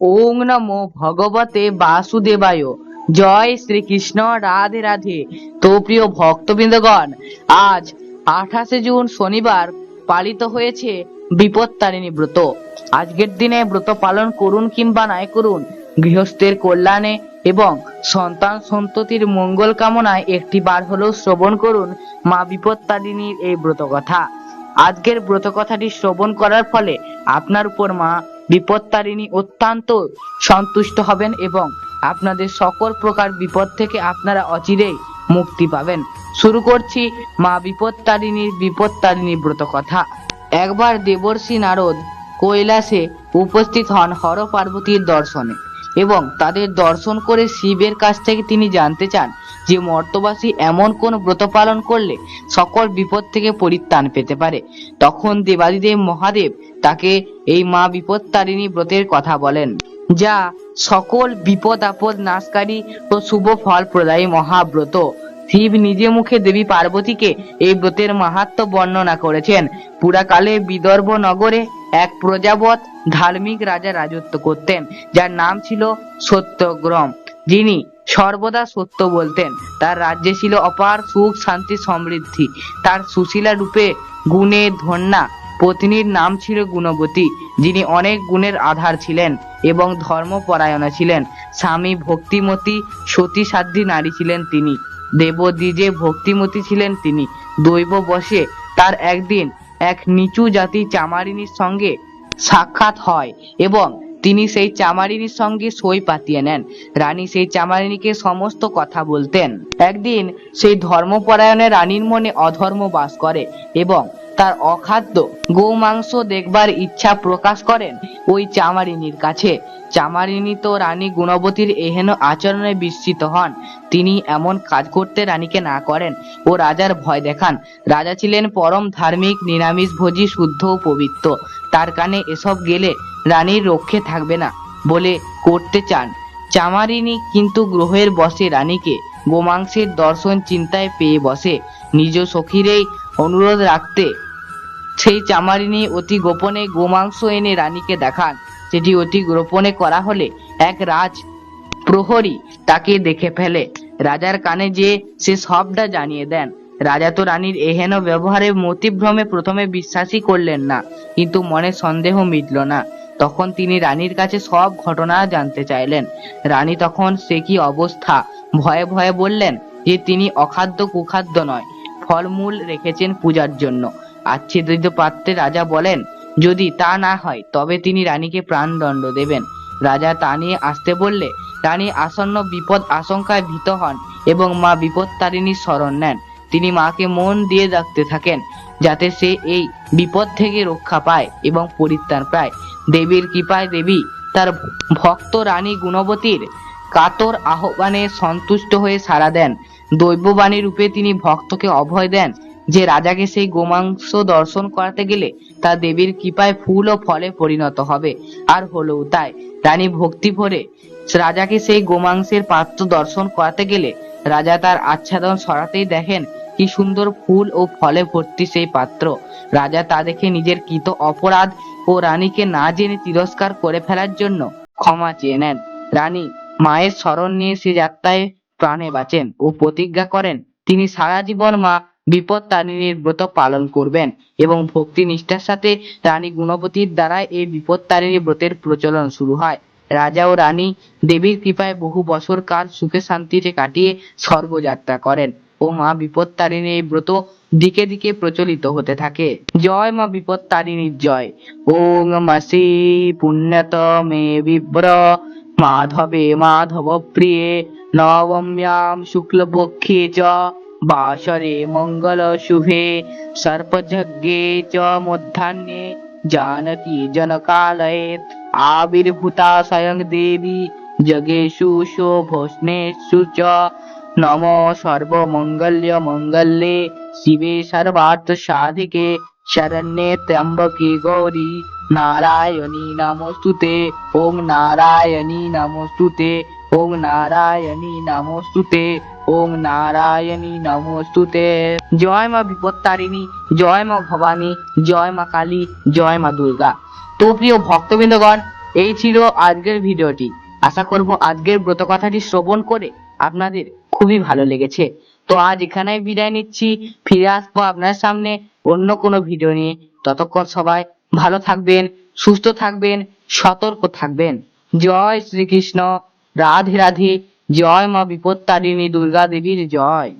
ওং নমো ভগবতে বাসুদেবায়। জয় শ্রীকৃষ্ণ, রাধে রাধে। তো প্রিয় ভক্তবৃন্দগণ, আজ আঠাশে জুন শনিবার পালিত হয়েছে বিপত্তারিণী ব্রত। আজকের দিনে ব্রত পালন করুন কিংবা নাই করুন, গৃহস্থের কল্যাণে এবং সন্তান সন্ততির মঙ্গল কামনায় একটি বার হলেও শ্রবণ করুন মা বিপত্তারিণীর এই ব্রত কথা আজকের ব্রত কথাটি শ্রবণ করার ফলে আপনার উপর মা বিপত্তারিণী অত্যন্ত সন্তুষ্ট হবেন এবং আপনাদের সকল প্রকার বিপদ থেকে আপনারা অচিরেই মুক্তি পাবেন। শুরু করছি মা বিপত্তারিণীর বিপত্তারিণী ব্রত কথা। একবার দেবর্ষী নারদ কৈলাসে উপস্থিত হন হর পার্বতীর দর্শনে। এবং তাদের দর্শন করে শিবের কাছ থেকে তিনি জানতে চান যে মর্তবাসী এমন কোন ব্রত পালন করলে সকল বিপদ থেকে পরিত্রাণ পেতে পারে। তখন দেবাদিদেব মহাদেব তাকে এই মা বিপদ তারিণী ব্রতের কথা বলেন, যা সকল বিপদ আপদ নাশকারী ও শুভ ফল প্রদায়ী মহাব্রত। শিব নিজে মুখে দেবী পার্বতীকে এই ব্রতের মাহাত্ম্য বর্ণনা করেছেন। পুরাকালে বিদর্ভ নগরে এক প্রজাবৎ ধার্মিক রাজা রাজত্ব করতেন, যার নাম ছিল সত্যগ্রম। যিনি সর্বদা সত্য বলতেন। তার রাজ্যে ছিল অপার সুখ, শান্তি, সমৃদ্ধি। তার সুশীলা রূপে গুণে ধন্যা। পত্নীর নাম ছিল গুণবতী, যিনি অনেক গুণের আধার ছিলেন এবং ধর্মপরায়ণা ছিলেন। স্বামী ভক্তিমতী সতী সাধ্যী নারী ছিলেন তিনি। দেবদ্বিজে ভক্তিমতী ছিলেন তিনি, দৈব বসে তার একদিন এক নিচু জাতি চামারিনীর সঙ্গে সাক্ষাৎ হয় এবং তিনি সেই চামারিনীর সঙ্গে সই পাতিয়ে নেন। রানী সেই চামারিনীকে সমস্ত কথা বলতেন। একদিন সেই ধর্মপরায়ণে রানীর মনে অধর্ম বাস করে এবং তার অখাদ্য গোমাংস দেখবার ইচ্ছা প্রকাশ করেন ওই চামারিনীর কাছে। চামারিনী তো রানী গুণবতীর এহেন আচরণে বিস্মিত হন। তিনি এমন কাজ করতে রানীকে না করেন ও রাজার ভয় দেখান। রাজা ছিলেন পরম ধার্মিক, নিরামিষ ভোজী, শুদ্ধ ও পবিত্র। তার কানে এসব গেলে রানীর রক্ষে থাকবে না বলে করতে চান। চামারিনী কিন্তু গ্রহের বসে রানীকে গোমাংসের দর্শন চিন্তায় পেয়ে বসে। নিজ সখীরেই অনুরোধ রাখতে সেই চামারিনী অতি গোপনে গোমাংস এনে রানীকে দেখান। সেটি অতি গোপনে করা হলে এক রাজ প্রহরী তাকে দেখে ফেলে। রাজার কানে যে সে সবটা জানিয়ে দেন। রাজা তো রানীর এহেন ব্যবহারে মতিভ্রমে প্রথমে বিশ্বাসই করলেন না, কিন্তু মনে সন্দেহ মিটল না। তখন তিনি রানীর কাছে সব ঘটনা জানতে চাইলেন। রানী তখন সে কি অবস্থা? ভয়ে ভয়ে বললেন যে, তিনি অখাদ্য কুখাদ্য নয়, ফলমূল রেখেছেন পূজার জন্য। আচ্ছেদিত পাত্রে রাজা বলেন, যদি তা না হয়, তবে তিনি রানীকে প্রাণদণ্ড দেবেন। রাজা তা নিয়ে আসতে বললে, রানী আসন্ন বিপদ আশঙ্কায় ভীত হন এবং মা বিপত্তারিণীর শরণ নেন। তিনি মাকে মন দিয়ে ডাকতে থাকেন, যাতে সে এই বিপদ থেকে রক্ষা পায় এবং পরিত্রাণ পায়। দেবীর কৃপায় দেবী তার ভক্ত রানী গুণবতীর কাতর আহ্বানে সন্তুষ্ট হয়ে সাড়া দেন। দৈববাণী রূপে তিনি ভক্তকে অভয় দেন। যে রাজাকে সেই গোমাংস দর্শন করাতে গেলে তা দেবীর কৃপায় ফুল ও ফলে পরিণত হবে। আর হলোও তাই, রানী ভক্তি ভরে রাজাকে সেই গোমাংসের পাত্র দর্শন করাতে গেলে রাজা তার আচ্ছাদন সরাতেই দেখেন কি সুন্দর ফুল ও ফলে ভর্তি সেই পাত্র। রাজা তা দেখে নিজের কৃত অপরাধ ও রানীকে না জেনে তিরস্কার করে ফেলার জন্য ক্ষমা চেয়ে নেন। রানী মায়ের স্মরণ নিয়ে সে যাত্রায় প্রাণে বাঁচেন ও প্রতিজ্ঞা করেন, তিনি সারা জীবন মা বিপদ তারিণীর ব্রত পালন করবেন এবং ভক্তি নিষ্ঠার সাথে রানী গুণবতীর দ্বারা এই বিপদ তারিণী ব্রতের প্রচলন শুরু হয়। রাজা ও রানী দেবীর কৃপায় বহু বছর কাল সুখে শান্তিতে কাটিয়ে স্বর্গযাত্রা করেন ও মা বিপদ তারিণী এই ব্রত দিকে দিকে প্রচলিত হতে থাকে। জয় মা বিপদ তারিণীর জয়। ওং মাসি পুণ্যত মে বিব্র মাধবে মাধব প্রিয়ে নবম্যাম শুক্লপক্ষে চ। বাসরে মঙ্গল শুভে, সর্পযজ্ঞে চ মধ্যাহ্নে জানকী জনকালয়ে, আবির্ভূতা স্বয়ং দেবী জগেষু শোভস্নেষু চ। নম সর্বমঙ্গল্য মঙ্গলে শিবে সর্বার্থ সাধিকে, শরণ্যে ত্র্যম্বকে গৌরী, নারায়ণী নমস্তুতে, ওম নারায়ণী নমস্তুতে। ওম নারায়ণী নমস্তুতে ওম নারায়ণী নমস্তুতে। জয় মা বিপত্তারিণী, জয় মা ভবানী, জয় মা কালী, জয় মা দুর্গা। তো প্রিয় ভক্তবৃন্দগণ, এই ছিল আজকের ভিডিওটি। আশা করব আজকের ব্রত কথাটি শ্রবণ করে আপনাদের খুবই ভালো লেগেছে। তো আজ এখানেই বিদায় নিচ্ছি। ফিরে আসব আপনার সামনে অন্য কোনো ভিডিও নিয়ে। ততক্ষণ সবাই ভালো থাকবেন, সুস্থ থাকবেন, সতর্ক থাকবেন। জয় শ্রীকৃষ্ণ। রাধে রাধে জয় মা বিপত্তারিণী দুর্গা দেবীর জয়।